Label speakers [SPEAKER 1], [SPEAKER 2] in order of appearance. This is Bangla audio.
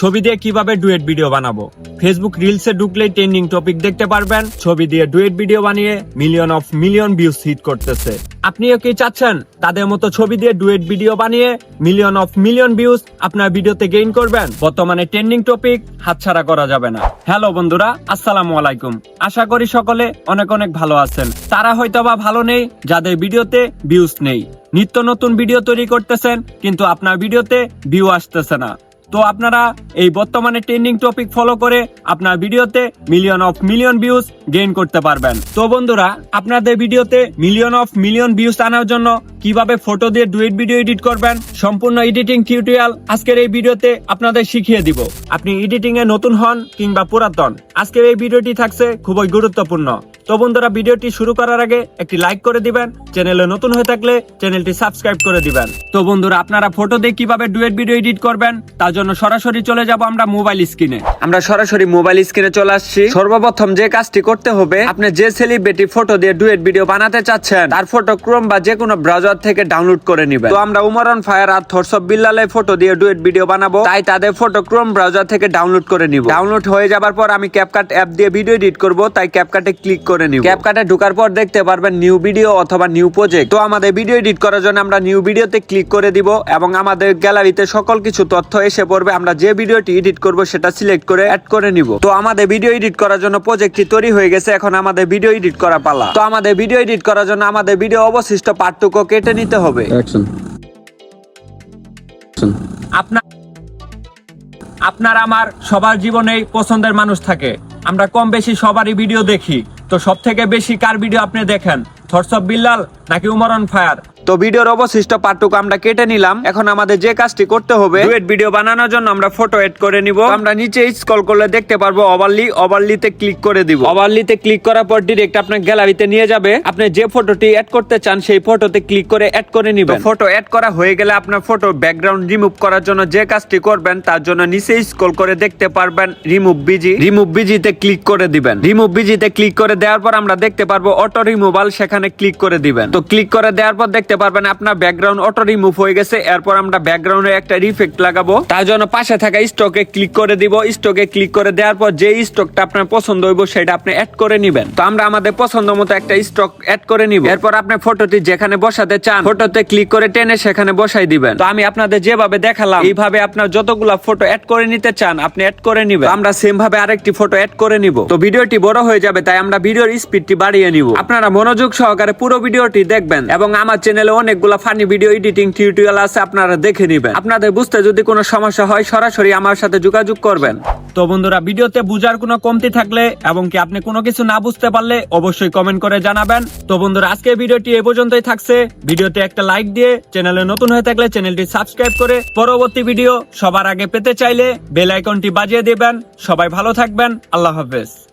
[SPEAKER 1] ছবি দিয়ে কীভাবে ডুয়েট ভিডিও বানাবো? ফেসবুক রিলসে ঢুকলেই ট্রেন্ডিং টপিক দেখতে পারবেন। ছবি দিয়ে ডুয়েট ভিডিও বানিয়ে million of million views hit করতেছে। আপনিও কি চাচ্ছেন তাদের মতো ছবি দিয়ে ডুয়েট ভিডিও বানিয়ে মিলিয়ন অফ মিলিয়ন ভিউজ আপনার ভিডিওতে গেইন করবেন? বর্তমানে ট্রেন্ডিং টপিক হাতছাড়া করা যাবে না। হ্যালো বন্ধুরা, আসসালামু আলাইকুম। আশা করি সকলে অনেক অনেক ভালো আছেন। তারা হয়তোবা ভালো নেই, যাদের ভিডিওতে ভিউজ নেই। নিত্য নতুন ভিডিও তৈরি করতেছেন, কিন্তু আপনার ভিডিওতে ভিউ আসতেছে না। তো আপনারা এই বর্তমানে ট্রেন্ডিং টপিক ফলো করে আপনার ভিডিওতে million of million views gain করতে পারবেন। তো বন্ধুরা, আপনাদের ভিডিওতে মিলিয়ন অফ মিলিয়ন ভিউজ আনার জন্য কীভাবে ফটো দিয়ে ডুয়েট ভিডিও এডিট করবেন, সম্পূর্ণ এডিটিং টিউটোরিয়াল আজকের এই ভিডিওতে আপনাদের শিখিয়ে দিব। আপনি এডিটিং এ নতুন হন কিংবা পুরাতন, আজকের এই ভিডিওটি থাকছে খুবই গুরুত্বপূর্ণ। তো বন্ধুরা, ভিডিওটি শুরু করার আগে একটি লাইক করে দিবেন। চ্যানেলে নতুন হয়ে থাকলে চ্যানেলটি সাবস্ক্রাইব করে দিবেন। তো বন্ধুরা, আপনারা ফটো দিয়ে কীভাবে ডুয়েট ভিডিও এডিট করবেন, তার জন্য সরাসরি চলে যাব আমরা মোবাইল স্ক্রিনে আমরা সরাসরি মোবাইল স্ক্রিনে চলে আসছি। সর্বপ্রথম যে কাজটি করতে হবে, আপনি যে সেলিব্রিটি ফটো দিয়ে ডুয়েট ভিডিও বানাতে চাচ্ছেন, তার ফটো ক্রোম বা যে কোনো ব্রাউজার থেকে ডাউনলোড করে নিবেন। তো আমরা উমরন ফায়ার আর থরসব বিল্লালে ফটো দিয়ে ডুয়েট ভিডিও বানাবো। তাই তাদের ফটো ক্রোম ব্রাউজার থেকে ডাউনলোড করে নিব। ডাউনলোড হয়ে যাবার পর আমি ক্যাপকাট অ্যাপ দিয়ে ভিডিও এডিট করব। তাই ক্যাপকাটে ক্লিক করে নিব। ক্যাপকাটে ঢোকার পর দেখতে পারবেন নিউ ভিডিও অথবা নিউ প্রজেক্ট তো আমাদের ভিডিও এডিট করার জন্য আমরা নিউ ভিডিওতে ক্লিক করে দিব এবং আমাদের গ্যালারিতে সকল কিছু তথ্য এসে পড়বে। আমরা যে ভিডিওটি এডিট করব সেটা সিলেক্ট করে অ্যাড করে নিব। তো আমাদের ভিডিও এডিট করার জন্য প্রজেক্টটি তৈরি হয়ে গেছে। এখন আমাদের ভিডিও এডিট করা পালা। তো আমাদের ভিডিও এডিট করার জন্য আমাদের ভিডিও অবশিষ্ট পার্টটুকু কেটে নিতে হবে. আপনার আপনার আমার সবার জীবনেই পছন্দের মানুষ থাকে। আমরা কম বেশি সবারই ভিডিও দেখি। তো সব থেকে বেশি কার ভিডিও আপনি দেখেন? থরসব বিল্লাল নাকি উমরন ফায়ার? তো ভিডিওর অবশিষ্ট পার্টটুকু আমরা কেটে নিলাম। এখন আমাদের যে কাজটি করতে হবে ডুয়েট ভিডিও বানানোর জন্য আমরা ফটো এড করে নিব। আমরা নিচে স্ক্রল করলে দেখতে পারব ওভারলি ওভারলিতে ক্লিক করে দিব। ওভারলিতে ক্লিক করার পর ডিরেক্ট আপনার গ্যালারিতে নিয়ে যাবে। আপনি যে ফটোটি এড করতে চান সেই ফটোতে ক্লিক করে এড করে নিবেন। ফটো এড করা হয়ে গেলে আপনার ফটো ব্যাকগ্রাউন্ড রিমুভ করার জন্য যে কাজটি করবেন তার জন্য নিচে স্ক্রল করে দেখতে পারবেন রিমুভ বিজি রিমুভ বিজিতে ক্লিক করে দিবেন। রিমুভ বিজিতে ক্লিক করে দেওয়ার পর আমরা দেখতে পারব অটো রিমুভাল সেখানে ক্লিক করে দিবেন। তো ক্লিক করে দেওয়ার পর দেখতে পারবেন, আপনার ব্যাকগ্রাউন্ড অটো রিমুভ হয়ে গেছে, এরপর আমরা ব্যাকগ্রাউন্ডে একটা রিফেক্ট লাগাবো। তার জন্য পাশে থাকা স্টকে ক্লিক করে দিব। স্টকে ক্লিক করে দেওয়ার পর যে স্টকটা আপনার পছন্দ হইব, সেটা আপনি অ্যাড করে নিবেন। তো আমরা আমাদের পছন্দ মতো একটা স্টক অ্যাড করে নিব। এরপর আপনি ফটোটি যেখানে বসাতে চান ফটোতে ক্লিক করে টেনে সেখানে বসাই দিবেন। তো আমি আপনাদের যেভাবে দেখালাম, এইভাবে আপনার যতগুলা ফটো অ্যাড করে নিতে চান, আপনি অ্যাড করে নিবেন। আমরা সেম ভাবে আরেকটি ফটো অ্যাড করে নিব। তো ভিডিওটি বড় হয়ে যাবে, তাই আমরা ভিডিওর স্পিডটি বাড়িয়ে নিব। আপনারা মনোযোগ সহকারে পুরো ভিডিওটি দেখবেন এবং আমার চ্যানেলে অনেকগুলো ফানি ভিডিও এডিটিং টিউটোরিয়াল আছে, আপনারা দেখে নিবেন। আপনাদের বুঝতে যদি কোনো সমস্যা হয়, সরাসরি আমার সাথে যোগাযোগ করবেন। তো বন্ধুরা, ভিডিওতে বুঝার কোনো কমতি থাকলে এবং কি আপনি কোনো কিছু না বুঝতে পারলে অবশ্যই কমেন্ট করে জানাবেন। তো বন্ধুরা, আজকে ভিডিওটি এই পর্যন্তই থাকছে। ভিডিওতে একটা লাইক দিয়ে চ্যানেলে নতুন হয়ে থাকলে চ্যানেলটি সাবস্ক্রাইব করে পরবর্তী ভিডিও সবার আগে পেতে চাইলে বেল আইকনটি বাজিয়ে দিবেন। সবাই ভালো থাকবেন। আল্লাহ হাফেজ।